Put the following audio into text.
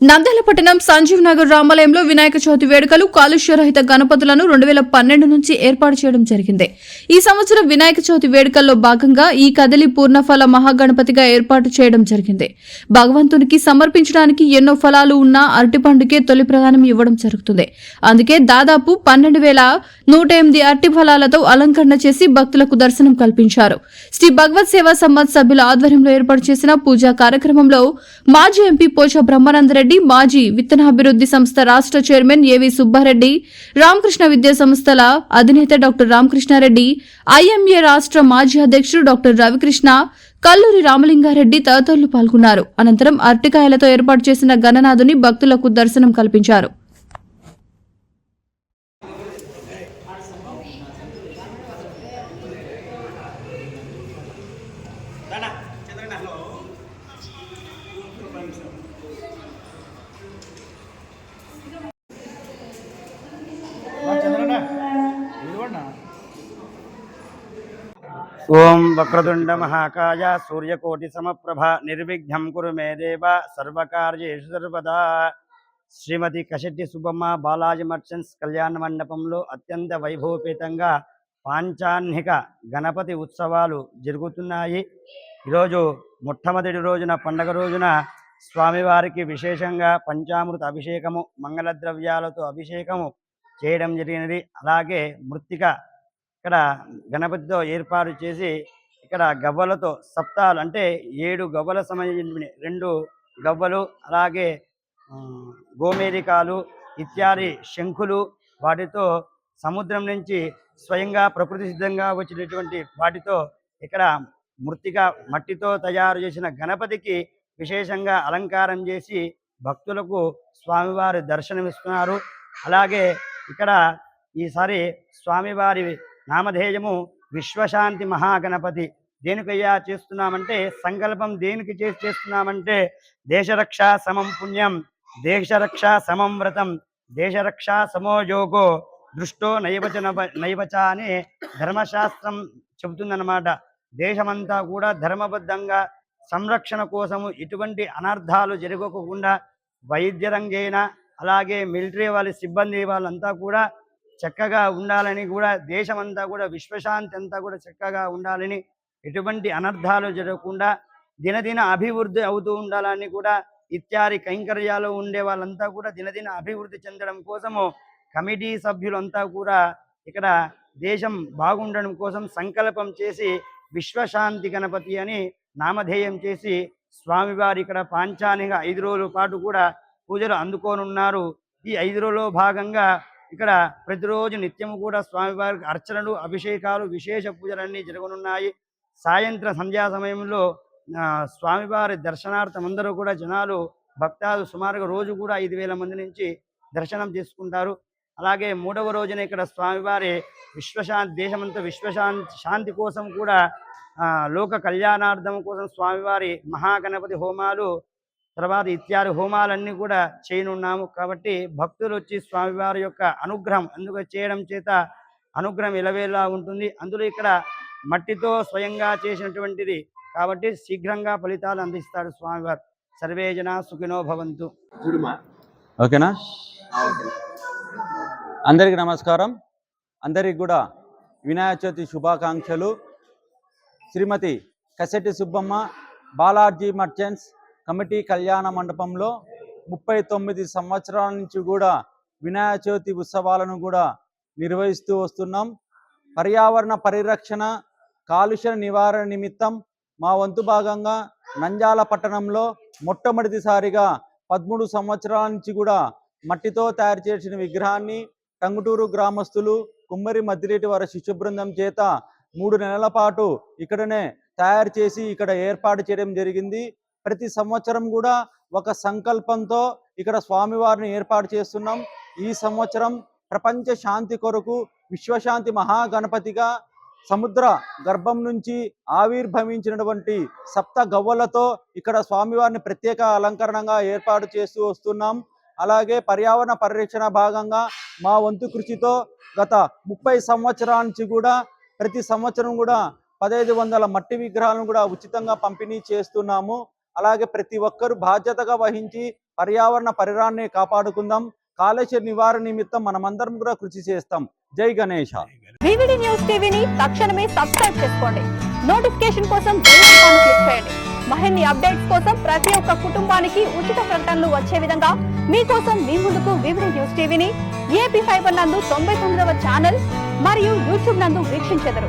Nandyal పట్టణం సంజీవ్ నగర్ రామాలయంలో వినాయక చవితి వేడుకలు కాలుష్య రహిత గణపతులను రెండు వేల పన్నెండు నుంచి ఏర్పాటు చేయడం జరిగింది. ఈ సంవత్సరం వినాయక చవితి వేడుకల్లో భాగంగా ఈ కదలి పూర్ణఫల మహాగణపతిగా ఏర్పాటు చేయడం జరిగింది. భగవంతునికి సమర్పించడానికి ఎన్నో ఫలాలు ఉన్న అరటిపండుకే తొలి ప్రదానం ఇవ్వడం జరుగుతుంది. అందుకే దాదాపు పన్నెండు వేల నూట ఎనిమిది అరటి ఫలాలతో అలంకరణ చేసి భక్తులకు దర్శనం కల్పించారు. శ్రీ భగవత్ సేవా సమ్మత్ సభ్యుల ఆధ్వర్యంలో ఏర్పాటు చేసిన పూజా కార్యక్రమంలో మాజీ ఎంపీ పోచ బ్రహ్మానందరెడ్డి మాజీ విత్తనాభివృద్ధి సంస్థ రాష్ట్ర చైర్మన్ ఏవి సుబ్బారెడ్డి రామకృష్ణ విద్యా సంస్థల అధినేత డాక్టర్ రామకృష్ణారెడ్డి ఐఎంఏ రాష్ట్ర మాజీ అధ్యక్షుడు డాక్టర్ రవికృష్ణ కల్లూరి రామలింగారెడ్డి తదితరులు పాల్గొన్నారు. అనంతరం అరటికాయలతో ఏర్పాటు చేసిన గణనాథుని భక్తులకు దర్శనం కల్పించారు. ఓం వక్రతుండ మహాకాయ సూర్యకోటి సమప్రభ నిర్విఘ్నం కురు మే దేవ సర్వకార్యేషు సర్వదా. శ్రీమతి కశెట్టి సుబ్బమ్మ బాలాజీ మర్చెంట్స్ కళ్యాణ మండపంలో అత్యంత వైభవపేతంగా పాంచాహ్నిక గణపతి ఉత్సవాలు జరుగుతున్నాయి. ఈరోజు మొట్టమొదటి రోజున పండగ రోజున స్వామివారికి విశేషంగా పంచామృత అభిషేకము మంగళ ద్రవ్యాలతో అభిషేకము చేయడం జరిగినది. అలాగే మృత్తిక ఇక్కడ గణపతితో ఏర్పాటు చేసి ఇక్కడ గవ్వలతో సప్తాలు అంటే ఏడు గవ్వల సంబంధించిన రెండు గవ్వలు అలాగే గోమేరికాలు ఇత్యాది శంఖులు వాటితో సముద్రం నుంచి స్వయంగా ప్రకృతి సిద్ధంగా వచ్చినటువంటి వాటితో ఇక్కడ మృతిగా మట్టితో తయారు చేసిన గణపతికి విశేషంగా అలంకారం చేసి భక్తులకు స్వామివారి దర్శనమిస్తున్నారు. అలాగే ఇక్కడ ఈసారి స్వామివారి నామధేయము విశ్వశాంతి మహాగణపతి. దేనికయ్యా చేస్తున్నామంటే సంకల్పం దేనికి చేసి చేస్తున్నామంటే దేశరక్ష సమం పుణ్యం దేశరక్ష సమం వ్రతం దేశరక్ష సమోయోగో దృష్టో నైవచ నైవచ అని ధర్మశాస్త్రం చెబుతుందన్నమాట. దేశమంతా కూడా ధర్మబద్ధంగా సంరక్షణ కోసము ఎటువంటి అనర్థాలు జరగకుండా వైద్య రంగైన అలాగే మిలిటరీ వాళ్ళ సిబ్బంది వాళ్ళంతా కూడా చక్కగా ఉండాలని కూడా దేశమంతా కూడా విశ్వశాంతి అంతా కూడా చక్కగా ఉండాలని ఎటువంటి అనర్థాలు జరగకుండా దినదిన అభివృద్ధి అవుతూ ఉండాలని కూడా ఇత్యాది కైంకర్యాలు ఉండే వాళ్ళంతా కూడా దినదిన అభివృద్ధి చెందడం కోసము కమిటీ సభ్యులంతా కూడా ఇక్కడ దేశం బాగుండడం కోసం సంకల్పం చేసి విశ్వశాంతి గణపతి అని నామధేయం చేసి స్వామివారి ఇక్కడ పాంచానిగా ఐదు రోజుల పాటు కూడా పూజలు అందుకోనున్నారు. ఈ ఐదు రోజుల్లో భాగంగా ఇక్కడ ప్రతిరోజు నిత్యము కూడా స్వామివారికి అర్చనలు అభిషేకాలు విశేష పూజలన్నీ జరగనున్నాయి. సాయంత్రం సంధ్యా సమయంలో స్వామివారి దర్శనార్థం అందరూ కూడా జనాలు భక్తాలు సుమారుగా రోజు కూడా ఐదు వేల మంది నుంచి దర్శనం చేసుకుంటారు. అలాగే మూడవ రోజున ఇక్కడ స్వామివారి విశ్వశాంతి దేశమంతా విశ్వశాంతి శాంతి కోసం కూడా లోక కళ్యాణార్థం కోసం స్వామివారి మహాగణపతి హోమాలు తర్వాత ఇత్యాది హోమాలన్నీ కూడా చేయనున్నాము. కాబట్టి భక్తులు వచ్చి స్వామివారి యొక్క అనుగ్రహం అందుకు చేయడం చేత అనుగ్రహం ఎలవేలా ఉంటుంది. అందులో ఇక్కడ మట్టితో స్వయంగా చేసినటువంటిది. కాబట్టి శీఘ్రంగా ఫలితాలు అందిస్తాడు స్వామివారు. సర్వే జన సుఖినో భవంతు. ఓకేనా? అందరికీ నమస్కారం. అందరికి కూడా వినాయక చవితి శుభాకాంక్షలు. శ్రీమతి కసెట్టి సుబ్బమ్మ బాలాజీ మర్చెంట్స్ కమిటీ కళ్యాణ మండపంలో ముప్పై తొమ్మిది సంవత్సరాల నుంచి కూడా వినాయక చవితి ఉత్సవాలను కూడా నిర్వహిస్తూ వస్తున్నాం. పర్యావరణ పరిరక్షణ కాలుష్య నివారణ నిమిత్తం మా వంతు భాగంగా నంజాల పట్టణంలో మొట్టమొదటిసారిగా పదమూడు సంవత్సరాల నుంచి కూడా మట్టితో తయారు చేసిన విగ్రహాన్ని టంగుటూరు గ్రామస్తులు కుమ్మరి మద్దిరేటి వారి శిష్య బృందం చేత మూడు నెలల పాటు ఇక్కడనే తయారు చేసి ఇక్కడ ఏర్పాటు చేయడం జరిగింది. ప్రతి సంవత్సరం కూడా ఒక సంకల్పంతో ఇక్కడ స్వామివారిని ఏర్పాటు చేస్తున్నాం. ఈ సంవత్సరం ప్రపంచ శాంతి కొరకు విశ్వశాంతి మహాగణపతిగా సముద్ర గర్భం నుంచి ఆవిర్భవించినటువంటి సప్త గవ్వలతో ఇక్కడ స్వామివారిని ప్రత్యేక అలంకరణగా ఏర్పాటు చేస్తూ వస్తున్నాం. అలాగే పర్యావరణ పరిరక్షణ భాగంగా మా వంతు కృషితో గత ముప్పై సంవత్సరాల నుంచి కూడా ప్రతి సంవత్సరం కూడా పదహైదు వందల మట్టి విగ్రహాలను కూడా ఉచితంగా పంపిణీ చేస్తున్నాము. అలాగే ప్రతి ఒక్కరూ బాధ్యతగా వహించి పర్యావరణ పరిరాన్ని కాపాడుకుందాం. కాలుష్య నివారణ నిమిత్తం మనమందరం కూడా కృషి చేస్తాం. జై గణేష. వివిడి న్యూస్ టీవీని తక్షణమే సబ్స్క్రైబ్ చేసుకోండి. నోటిఫికేషన్ కోసం క్లిక్ చేయండి. మరిన్ని అప్డేట్స్ కోసం ప్రతి ఒక్క కుటుంబానికి ఉచిత ప్రకటనలు వచ్చే విధంగా మీకోసం మీ ముందుకు వివిడి న్యూస్ టీవీని ఏపీ ఫైబర్ నందు తొంభై తొమ్మిదవ ఛానల్ మరియు యూట్యూబ్ నందు వీక్షించెదరు.